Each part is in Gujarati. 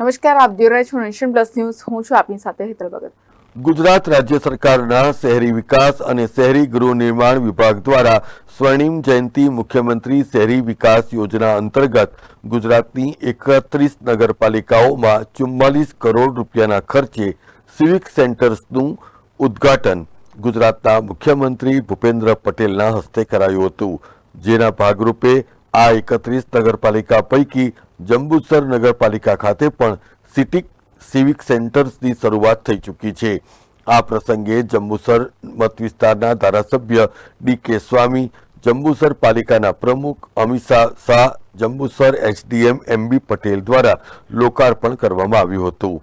નમસ્કાર, આપ જોઈ રહ્યા છો નેશન પ્લસ ન્યૂઝ. હું છું આપની સાથે હેતલ ભગત. ગુજરાત રાજ્ય સરકારના શહેરી વિકાસ અને શહેરી ગૃહ નિર્માણ વિભાગ દ્વારા સ્વર્ણિમ જયંતિ મુખ્યમંત્રી શહેરી વિકાસ યોજના અંતર્ગત ગુજરાતની એકત્રીસ નગરપાલિકાઓમાં ચુમ્માલીસ કરોડ રૂપિયાના ખર્ચે સિવિક સેન્ટર્સનું ઉદ્ઘાટન ગુજરાતના મુખ્યમંત્રી ભૂપેન્દ્ર પટેલના હસ્તે કરાયું હતું. જેના ભાગરૂપે આ એકત્રીસ નગરપાલિકા પૈકી જંબુસર નગરપાલિકા ખાતે પણ સિટી સિવિક સેન્ટર્સની શરૂઆત થઈ ચૂકી છે. આ પ્રસંગે જંબુસર મત વિસ્તારના ધારાસભ્ય ડી કે સ્વામી, જંબુસર પાલિકાના પ્રમુખ અમિશા શાહ જંબુસર એચડીએમ એમબી પટેલ દ્વારા લોકાર્પણ કરવામાં આવ્યું હતું.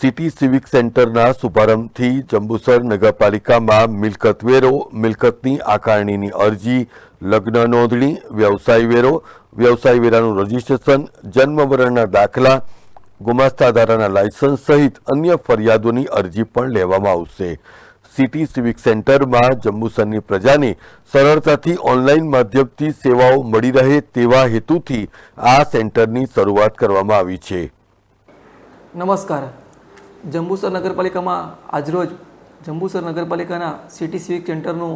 સિટી સિવિક સેન્ટરના શુભારંભથી જંબુસર નગરપાલિકામાં મિલકત વેરો, મિલકતની આકારણીની અરજી, લગ્ન નોંધણી, વ્યવસાય વેરો, વ્યવસાય વેરાનું રજીસ્ટ્રેશન જન્મવરણના દાખલા, ગુમાસ્તા ધારાના લાયસન્સ સહિત અન્ય ફરિયાદોની અરજી પણ લેવામાં આવશે. સિટી સિવિક સેન્ટરમાં જંબુસરની પ્રજાને સરળતાથી ઓનલાઈન માધ્યમથી સેવાઓ મળી રહે તેવા હેતુથી આ સેન્ટરની શરૂઆત કરવામાં આવી છે. નમસ્કાર. જંબુસર નગરપાલિકામાં આજરોજ જંબુસર નગરપાલિકાના સિટી સિવિક સેન્ટરનું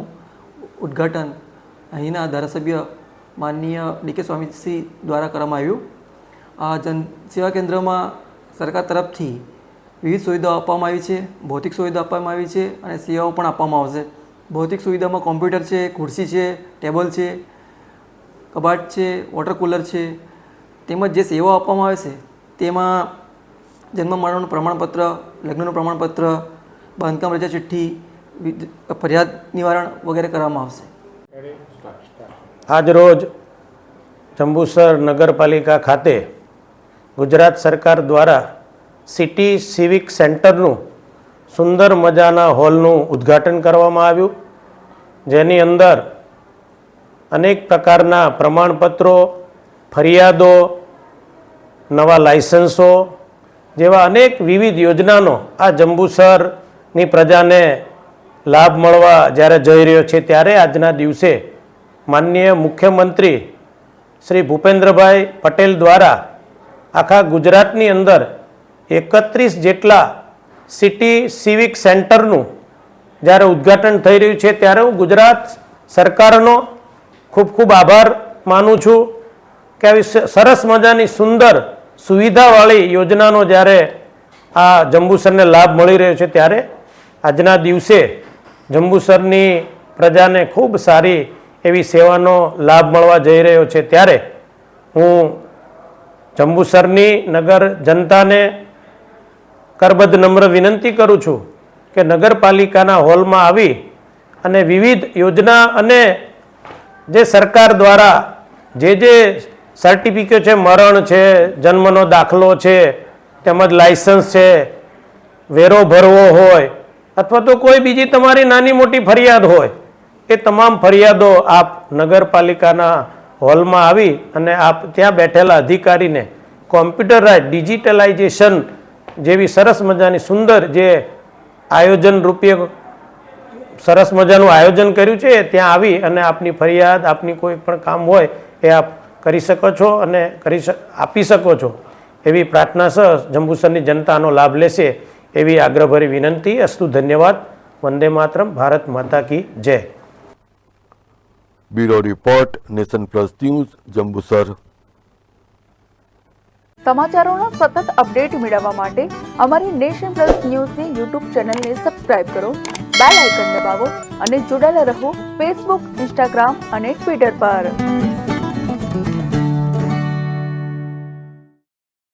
ઉદ્ઘાટન અહીંના ધારાસભ્ય માનનીય ડીકે સ્વામીસિંહ દ્વારા કરવામાં આવ્યું. આ જન સેવા કેન્દ્રમાં સરકાર તરફથી વિવિધ સુવિધાઓ આપવામાં આવી છે, ભૌતિક સુવિધા આપવામાં આવી છે અને સેવાઓ પણ આપવામાં આવશે. ભૌતિક સુવિધામાં કોમ્પ્યુટર છે, ખુરશી છે, ટેબલ છે, કબાટ છે, વોટર કુલર છે, તેમજ જે સેવાઓ આપવામાં આવે છે, તેમાં જન્મ મરણનું પ્રમાણપત્ર, લગ્નનું પ્રમાણપત્ર, બાંધકામ રજા ચિઠ્ઠી ફરિયાદ નિવારણ વગેરે કરવામાં આવશે. આજરોજ જંબુસર નગરપાલિકા ખાતે ગુજરાત સરકાર દ્વારા સિટી સિવિક સેન્ટરનું સુંદર મજાના હોલનું ઉદ્ઘાટન કરવામાં આવ્યું. જેની અંદર અનેક પ્રકારના પ્રમાણપત્રો, ફરિયાદો, નવા લાયસન્સો જેવા અનેક વિવિધ યોજનાનો આ જંબુસરની પ્રજાને લાભ મળવા જ્યારે જઈ રહ્યો છે, ત્યારે આજના દિવસે માનનીય મુખ્યમંત્રી શ્રી ભૂપેન્દ્રભાઈ પટેલ દ્વારા આખા ગુજરાતની અંદર એકત્રીસ જેટલા સિટી સિવિક સેન્ટરનું જ્યારે ઉદ્ઘાટન થઈ રહ્યું છે, ત્યારે હું ગુજરાત સરકારનો ખૂબ ખૂબ આભાર માનું છું કે આવી સરસ મજાની સુંદર સુવિધાવાળી યોજનાનો જ્યારે આ જંબુસરને લાભ મળી રહ્યો છે ત્યારે આજના દિવસે જંબુસરની પ્રજાને ખૂબ સારી એવી સેવાનો લાભ મળવા જઈ રહ્યો છે ત્યારે હું જંબુસરની નગર જનતાને કરબદ્ધ નમ્ર વિનંતી કરું છું કે નગરપાલિકાના હોલમાં આવી અને વિવિધ યોજના અને જે સરકાર દ્વારા જે જે સર્ટિફિકેટ છે, મરણ છે, જન્મનો દાખલો છે, તેમજ લાયસન્સ છે, વેરો ભરવો હોય, અથવા તો કોઈ બીજી તમારી નાની મોટી ફરિયાદ હોય, એ તમામ ફરિયાદો આપ નગરપાલિકાના હોલમાં આવી અને આપ ત્યાં બેઠેલા અધિકારીને કોમ્પ્યુટરાઇઝ ડિજિટલાઇઝેશન જેવી સરસ મજાની સુંદર જે આયોજન રૂપે સરસ મજાનું આયોજન કર્યું છે ત્યાં આવી અને આપની ફરિયાદ, આપની કોઈ પણ કામ હોય, એ આપ કરી શકો છો અને કરી આપી શકો છો. એવી પ્રાર્થના સહ જંબુસરની જનતાનો લાભ લેશે એવી આગ્રહભરી વિનંતી. અસ્તુ ધન્યવાદ. વંદે માતરમ. ભારત માતા કી જય. Bureau report nation plus news Jambusar. સમાચારોના સતત અપડેટ મેળવવા માટે અમારી નેશન પ્લસ ન્યૂઝની યુટ્યુબ ચેનલને સબસ્ક્રાઇબ કરો બેલ આઇકન દબાવો અને જોડાયેલા રહો ફેસબુક ઇન્સ્ટાગ્રામ અને ટ્વિટર પર.